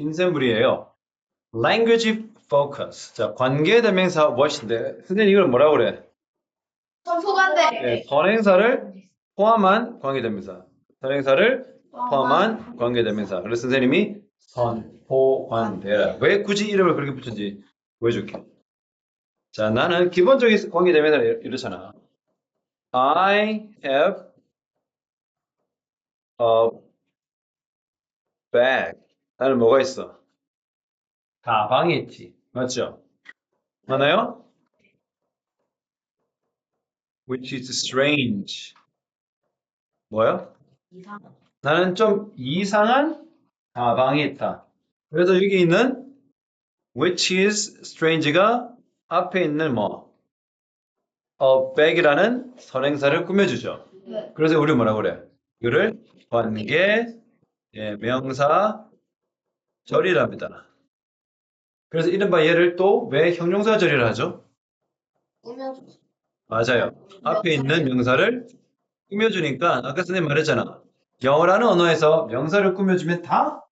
인셈물이에요. language focus. 자, 관계 대명사 what인데 선생님 이걸 뭐라고 그래? 선포관대. 네, 선행사를 포함한 관계 대명사. 선행사를 포함한 관계 대명사. 그래서 선생님이 선포관대라. 왜 굳이 이름을 그렇게 붙였는지 보여줄게. 자, 나는 기본적인 관계 대명사를 이렇잖아. I have a bag. 나는 뭐가 있어? 가방이 있지. 맞죠? 맞나요? Which is strange. 뭐요? 이상. 나는 좀 이상한 가방이 있다. 그래서 여기 있는 which is strange가 앞에 있는 뭐 a bag이라는 선행사를 꾸며주죠. 네. 그래서 우리 뭐라고 그래? 이거를 관계 예, 명사 절이랍니다. 그래서 이른바 얘를 또 왜 형용사 절이라 하죠? 맞아요. 앞에 있는 명사를 꾸며주니까 아까 선생님 말했잖아. 영어라는 언어에서 명사를 꾸며주면 다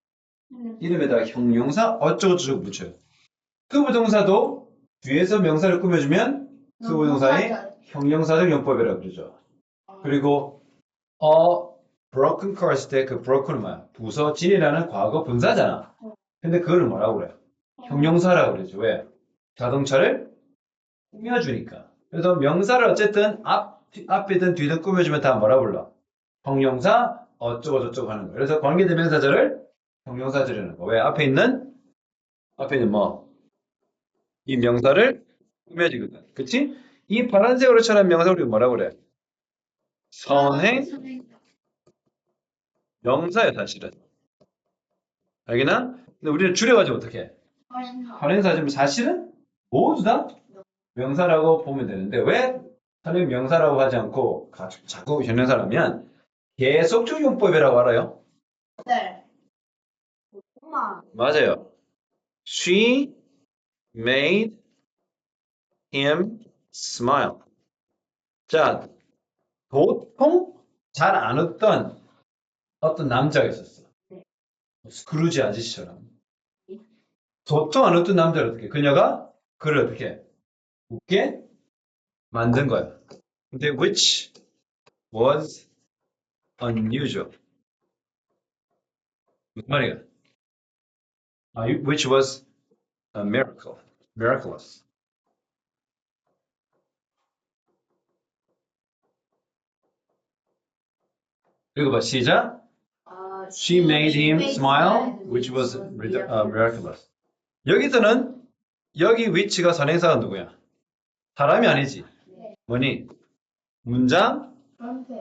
이름에다가 형용사 어쩌고저쩌고 붙여요. 그 부동사도 뒤에서 명사를 꾸며주면 그 부동사의 형용사적 용법이라고 그러죠. 그리고 a broken car 했을 때그 broken은 뭐야? 부서진이라는 과거 분사잖아. 근데 그거를 뭐라고 그래? 형용사라고 그러죠. 왜? 자동차를 꾸며주니까. 그래서 명사를 어쨌든 앞, 앞이든 뒤든 꾸며주면 다 뭐라 불러? 형용사 어쩌고 저쩌고 하는 거예요. 그래서 관계대명사절을 형용사절이라는 거. 왜? 앞에 있는 앞에 있는 뭐? 이 명사를 꾸며주거든. 그치? 이 파란색으로 칠한 명사 우리가 뭐라고 그래? 선행 명사야 사실은. 알겠나? 근데 우리는 줄여가지고 어떻게 해? 선행사지만 사실은 모두 다 명사라고 보면 되는데 왜 선행 명사라고 하지 않고 가- 자꾸 형용사라면 계속적 용법이라고 알아요? 네. 맞아요. She made him smile. 자, 보통 잘 안 웃던 어떤 남자가 있었어. 스크루지 아저씨처럼. 보통 안 웃던 남자를 어떻게, 그녀가 그를 어떻게 웃게 만든 거야. 근데 which was unusual. 무슨 말이야? 아, which was a miracle, miraculous. 읽어봐, 시작. 아, She made him smile, which was uh, miraculous. 여기서는 여기 위치가 선행사가 누구야? 사람이 아니지. 뭐니? 문장.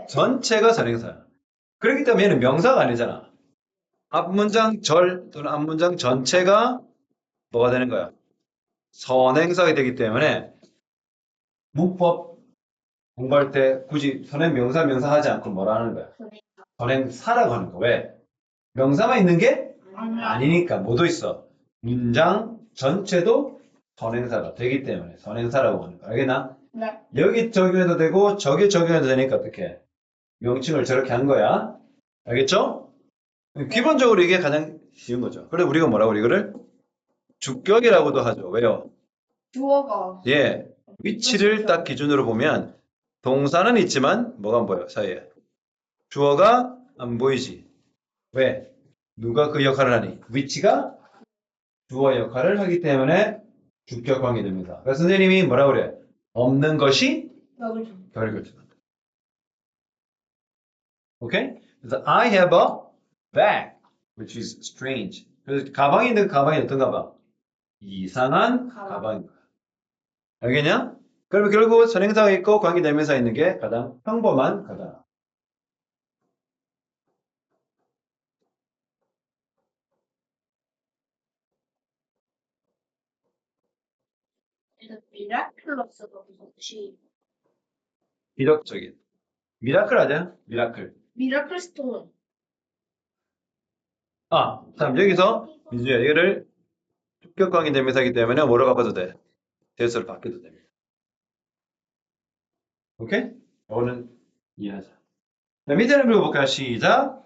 전체가 선행사야. 그렇기 때문에 얘는 명사가 아니잖아. 앞문장 절 또는 앞문장 전체가 뭐가 되는 거야? 선행사가 되기 때문에 문법 공부할 때 굳이 선행 명사 명사 하지 않고 뭐라 하는 거야? 선행사라고 하는 거. 왜? 명사만 있는 게 아니니까 뭐도 있어. 문장 전체도 선행사가 되기 때문에 선행사라고 하는 거. 알겠나? 네. 여기 적용해도 되고 저기 적용해도 되니까 어떻게 명칭을 저렇게 한 거야 알겠죠? 기본적으로 이게 가장 쉬운 거죠 그래 우리가 뭐라고 이거를 주격이라고도 하죠 왜요? 주어가. 예 위치를 딱 기준으로 보면 동사는 있지만 뭐가 안 보여 사이에 주어가 안 보이지 왜? 누가 그 역할을 하니? 위치가 주어 역할을 하기 때문에 주격 관계 됩니다 그래서 선생님이 뭐라 그래? 없는 것이 여기 좀. 결결투다. 오케이? 그래서 I have a bag, which is strange. 그래서 가방이 있는 가방이 어떤 가방? 이상한 가방. 가방인 거야. 알겠냐? 그러면 결국 선행사가 있고 관계대명사 있는 게 가장 평범한 가다. 일단 미라클러스가 무슨 뜻이? 이력적인. 미라클 하자. 미라클. 미라클 스톤. 아, 참 여기서 민주야 얘를 주격 관계대명사이기 때문에 뭐로 바꿔도 돼? 대수를 바뀌어도 됩니다. 오케이? 이거는 이해하자. 자, 밑에는 읽어볼까요? 시작.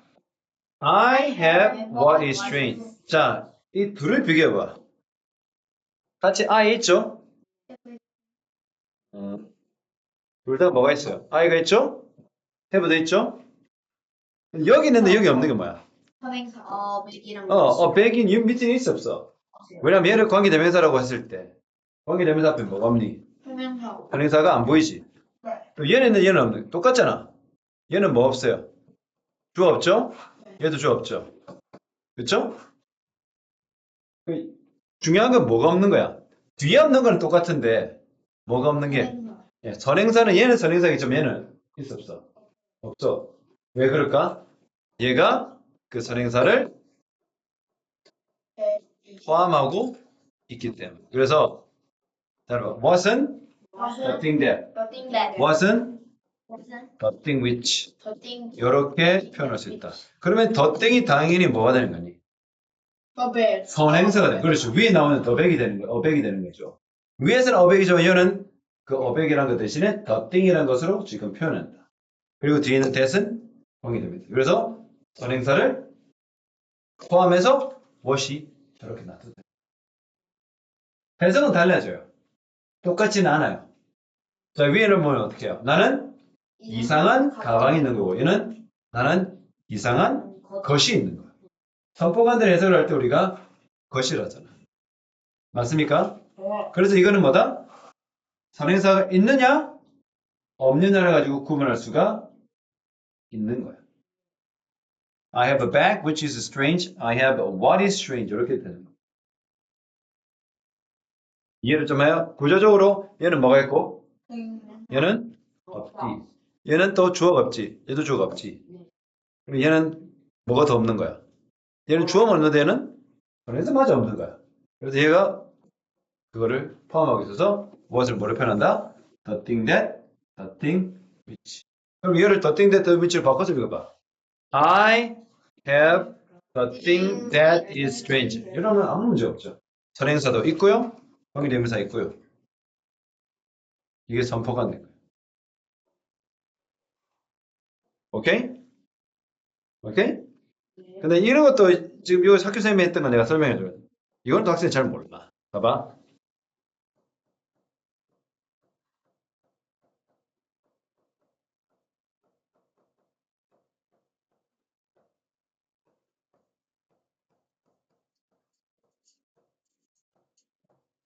I have what is strange. 자, 이 둘을 비교해봐. 같이 I 있죠? 어, 둘 다 뭐가 있어요? I가 있죠? have도 있죠? 여기 있는데 여기 없는 게 뭐야? 선행사. 어, 백이랑 어, 어, 백인 이 밑에 있어 없어? 왜냐면 얘를 관계대명사라고 했을 때 관계대명사 앞에 뭐가 없니? 현행사가 안 보이지? 네. 또 얘는 얘는 없는 똑같잖아. 얘는 뭐 없어요? 주어 없죠? 얘도 주어 없죠? 그렇죠? 그 중요한 건 뭐가 없는 거야? 뒤에 없는 거는 똑같은데 뭐가 없는 게. 예, 선행사는 얘는 선행사겠지만 얘는 있어 없어? 없어. 왜 그럴까? 얘가 그 선행사를 네. 포함하고 있기 때문에. 그래서 여러분, what은 the thing that, what은 the thing which. 이렇게 표현할 수 있다. 그러면 더 땡이 당연히 뭐가 되는 거니? 선행사가 돼. 그렇죠. 위에 나오는 더백이 되는 거, 어백이 되는 거죠. 위에서는 어백이지만 얘는 그 어백이라는 것 대신에 더 땡이라는 것으로 지금 표현한다. 그리고 뒤에 있는 that은 공이 됩니다. 그래서 선행사를 포함해서 what이 저렇게 나타납니다. 해석은 달라져요. 똑같지는 않아요. 자, 위에는 뭐는 어떻게 해요? 나는 이상한 가방이 있는 거고, 얘는 나는 이상한 것이 있는 거야. 선포관들 해석을 할 때 우리가 것이라잖아. 맞습니까? 네. 그래서 이거는 뭐다? 선행사가 있느냐, 없느냐를 가지고 구분할 수가 있는 거야. I have a bag which is strange. I have a what is strange. 이렇게 되는 거야. 이해를 좀 해요? 구조적으로 얘는 뭐가 있고, 얘는 없지. 얘는 또 주어가 없지. 얘도 주어가 없지. 그리고 얘는 뭐가 더 없는 거야. 얘는 주어가 없는데 얘는 그래서 맞아 없는 거야. 그래서 얘가 그거를 포함하고 있어서 무엇을 뭐로 표현한다? The thing that, the thing which. 그럼 얘를 the thing that, the which를 바꿔서 읽어봐. I have the thing that is strange. 이러면 아무 문제 없죠. 선행사도 있고요. 관계대명사 있고요. 이게 선포가 된 거예요. 오케이? 오케이? 근데 이런 것도 지금 이거 학교 선생님이 했던 거 내가 설명해 줘요. 이건 또 학생이 잘 몰라. 봐봐.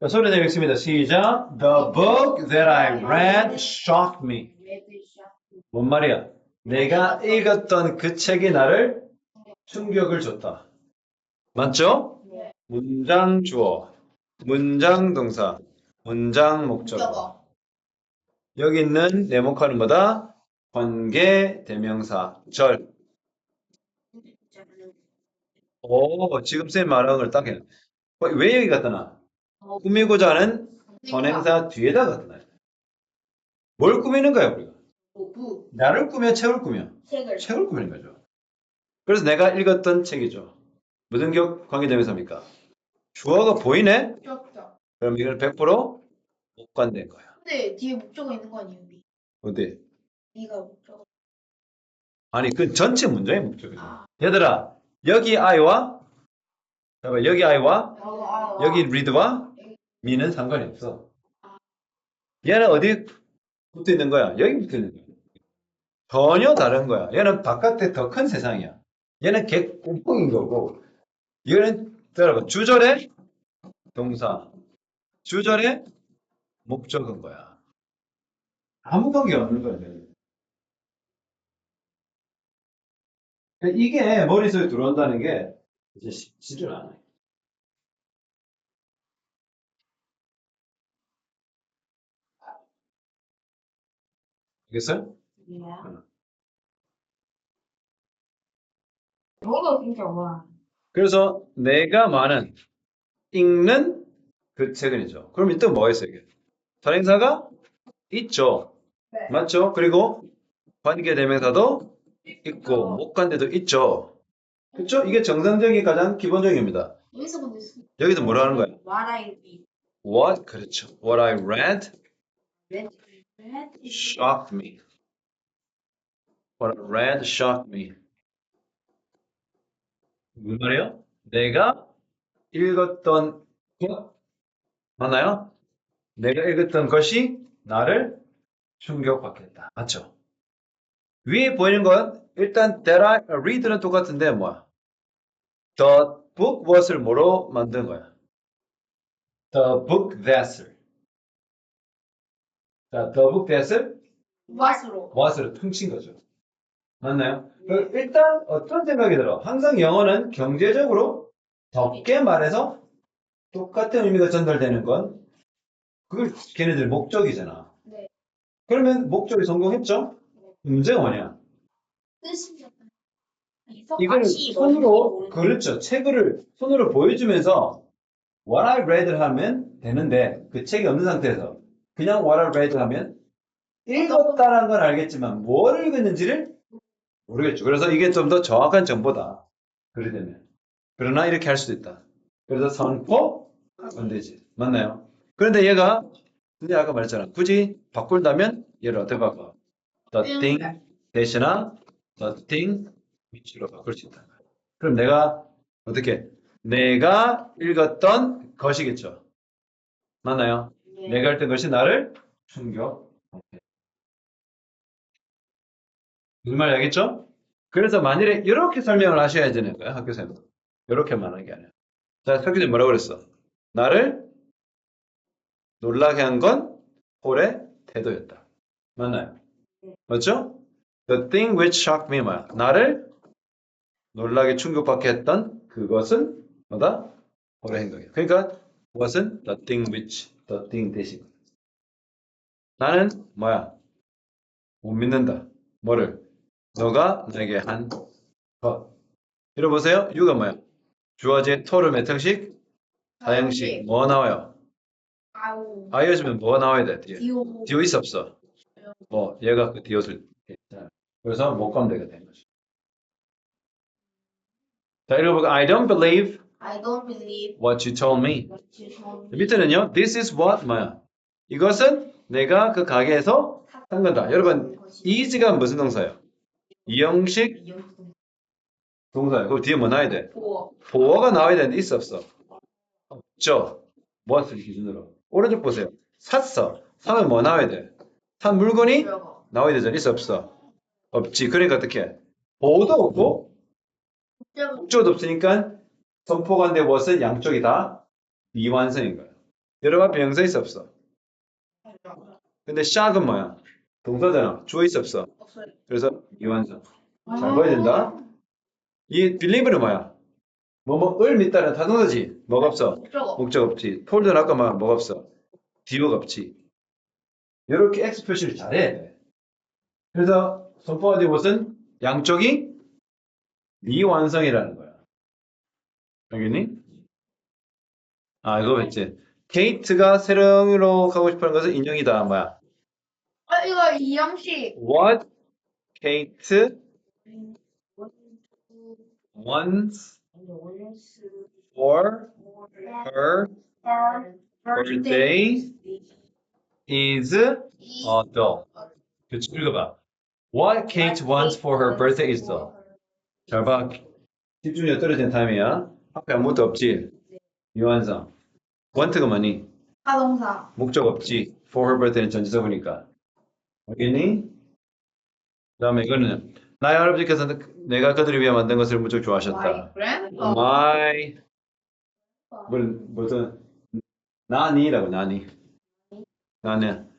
자, 소리 내고 있습니다. 시작. The book that I read shocked me. 뭔 말이야? 내가 읽었던 그 책이 나를 충격을 줬다. 맞죠? 네. 문장 주어, 문장 동사, 문장 목적. 저거. 여기 있는 네모칸은 뭐다? 관계 대명사 절. 오, 지금 쌤 말하는 걸딱 해. 어, 왜 여기 갖다 놔? 꾸미고자 하는 선행사 뒤에다 갖다 놔. 뭘 꾸미는 거야, 우리가? 오부. 나를 꾸며, 책을 꾸며. 책을. 책을 꾸미는 거죠. 그래서 내가 읽었던 책이죠. 무슨 격 관계대명사입니까? 주어가 보이네? 그럼 이건 100% 목관된 거야. 근데 뒤에 목적어 있는 거 아니에요? 미. 어디? 미가 목적어. 아니, 그 전체 문장의 목적이죠. 아. 얘들아, 여기 I와, 잠깐만, 여기 I와, 아, 여기 read와 me는 상관이 없어. 얘는 어디 붙어 있는 거야? 여기 붙어 있는 거야. 전혀 다른 거야. 얘는 바깥에 더 큰 세상이야. 얘는 객꽁뽕인 거고, 이거는, 여러분, 주절의 동사, 주절의 목적인 거야. 아무 관계 없는 거야. 그러니까 이게 머릿속에 들어온다는 게 이제 쉽지를 않아요. 알겠어요? 이거 진짜 와. 그래서 내가 많은 읽는 그 책은이죠. 그럼 이때 뭐가 있어요, 이게? 선행사가 있죠. 네. 맞죠? 그리고 관계 대명사도 있고, 목관대도 있죠. 그렇죠? 이게 정상적인 가장 기본적입니다. 어디서 근데 쓰- 여기서 뭐라 하는 거야? What I read. What? 그렇죠. What I read Read. Read. shocked me. What I read shocked me. 무슨 말이에요? 내가 읽었던 것 맞나요? 내가 읽었던 것이 나를 충격받겠다. 맞죠? 위에 보이는 건 일단 that I read는 똑같은데 뭐야? The book was를 뭐로 만든 거야? The book that을. 자, the book that을 맛으로. was를 퉁친 거죠. 맞나요? 그 일단 어떤 생각이 들어? 항상 영어는 경제적으로 적게 말해서 똑같은 의미가 전달되는 건 그걸 걔네들 목적이잖아. 네. 그러면 목적이 성공했죠? 문제가 뭐냐? 뜻이 이걸 손으로 그렇죠. 책을 손으로 보여주면서 what I read 하면 되는데 그 책이 없는 상태에서 그냥 what I read 하면 읽었다는 건 알겠지만 뭘 읽었는지를 모르겠죠. 그래서 이게 좀 더 정확한 정보다. 그래 되면. 그러나 이렇게 할 수도 있다. 그래서 선포 안 되지. 맞나요? 그런데 얘가 근데 아까 말했잖아. 굳이 바꾼다면 얘를 어떻게 바꿔? The thing 대신에 the thing 위치로 바꿀 수 있다. 그럼 내가 어떻게? 내가 읽었던 것이겠죠. 맞나요? 네. 내가 읽던 것이 나를 충격. 무슨 말인지 알겠죠? 그래서 만일에 이렇게 설명을 하셔야 되는 거야, 학교생은. 이렇게만 하는 게 아니야. 자, 석기님 뭐라고 그랬어? 나를 놀라게 한 건 폴의 태도였다. 맞나요? 맞죠? The thing which shocked me 뭐야? 나를 놀라게 충격받게 했던 그것은 뭐다? 폴의 행동이야. 그러니까 무엇은 the thing which, the thing 대신. 나는 뭐야? 못 믿는다. 뭐를? 너가 내게 한 것. 들어보세요. 유가 뭐야? 주어진 토를 몇 형식? 사형식. 뭐 나와요? 아우. 아이어주면 뭐가 나와야 돼? 뒤에. 디오. 디오 있어 없어? 뭐 얘가 그 디옷을. 그래서 목감대가 된 거죠. 자, 읽어보고 I don't believe I don't believe what you told me. what you told me. 밑에는요. This is what 뭐야? 이것은 내가 그 가게에서 산 거다. 여러분, is가 무슨 동사예요? 이형식 동사예요. 그 뒤에 뭐 나와야 돼? 보어. 보어가 나와야 되는데 있어 없어? 없죠. 무엇을 기준으로? 오른쪽 보세요. 샀어. 사면 뭐 나와야 돼? 산 물건이. 나와야 되잖아. 있어 없어? 없지. 그러니까 어떻게? 보호도 없고 목적도 없으니까 선포관대 무엇은 양쪽이 다 미완성인 거야. 여러분 앞에 명사 있어 없어? 근데 샥은 뭐야? 동사잖아. 주어 있어 없어? 그래서 미완성. 잘 봐야 된다. 이 believe는 뭐야? 뭐뭐을 믿다는 타동사지. 뭐가 없어? 목적 없지. 폴드는 아까 말한 뭐가 없어? 디오가 없지. 이렇게 X 표시를 잘해야 돼. 그래서 선포가 된 것은 양쪽이 미완성이라는 거야. 알겠니? 아, 이거 했지. 케이트가 세령으로 가고 싶어 하는 것은 인형이다. 뭐야? 아 이거 이형식. What Kate wants for her birthday is a doll. 그치, 읽어봐. What Kate wants for her birthday is doll. 잘 봐. 집중력 떨어진 타임이야. 앞에 아무것도 없지. 유한성. want가 뭐니? 가동사. 목적 없지. for her birthday는 전지서보니까. 알겠니? 그 다음에 이거는 나의 할아버지께서 내가 그들을 위해 만든 것을 무척 좋아하셨다. 그래? My 무슨 무슨 나니라고 나니 나는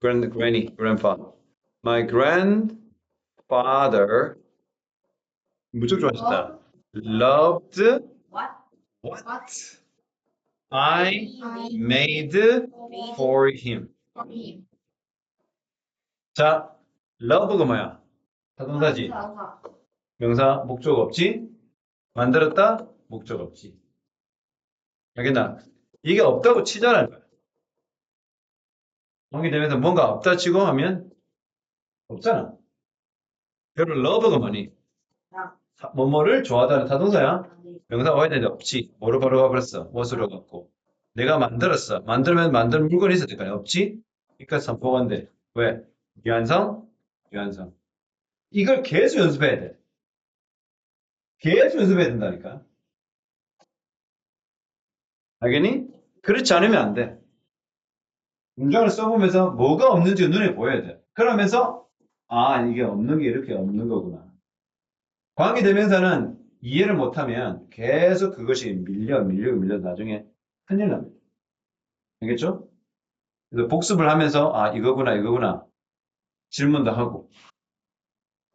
grand granny grandpa my grandfather 무척 좋아하셨다 loved What? I made for him 자 love가 뭐야 가동사. 명사 목적 없지 만들었다 목적 없지 알겠나? 이게 없다고 치자라는 거야. 관계되면서 뭔가 없다 치고 하면 없잖아. 별로 love가 뭐니? 사- 뭐뭐를 좋아하다는 타동사야. 명사 와야 되는데 없지. 뭐로 바로 가버렸어. 무엇으로 갖고. 내가 만들었어. 만들면 만든 물건이 있을 때까지 없지? 그러니까 선포건데. 왜? 유한성? 유한성. 이걸 계속 연습해야 돼. 계속 연습해야 된다니까. 알겠니? 그렇지 않으면 안 돼. 문장을 써보면서 뭐가 없는지 눈에 보여야 돼. 그러면서 아 이게 없는 게 이렇게 없는 거구나. 관계대명사는 이해를 못하면 계속 그것이 밀려 밀려 밀려 나중에 큰일 납니다. 알겠죠? 그래서 복습을 하면서 아 이거구나 이거구나 질문도 하고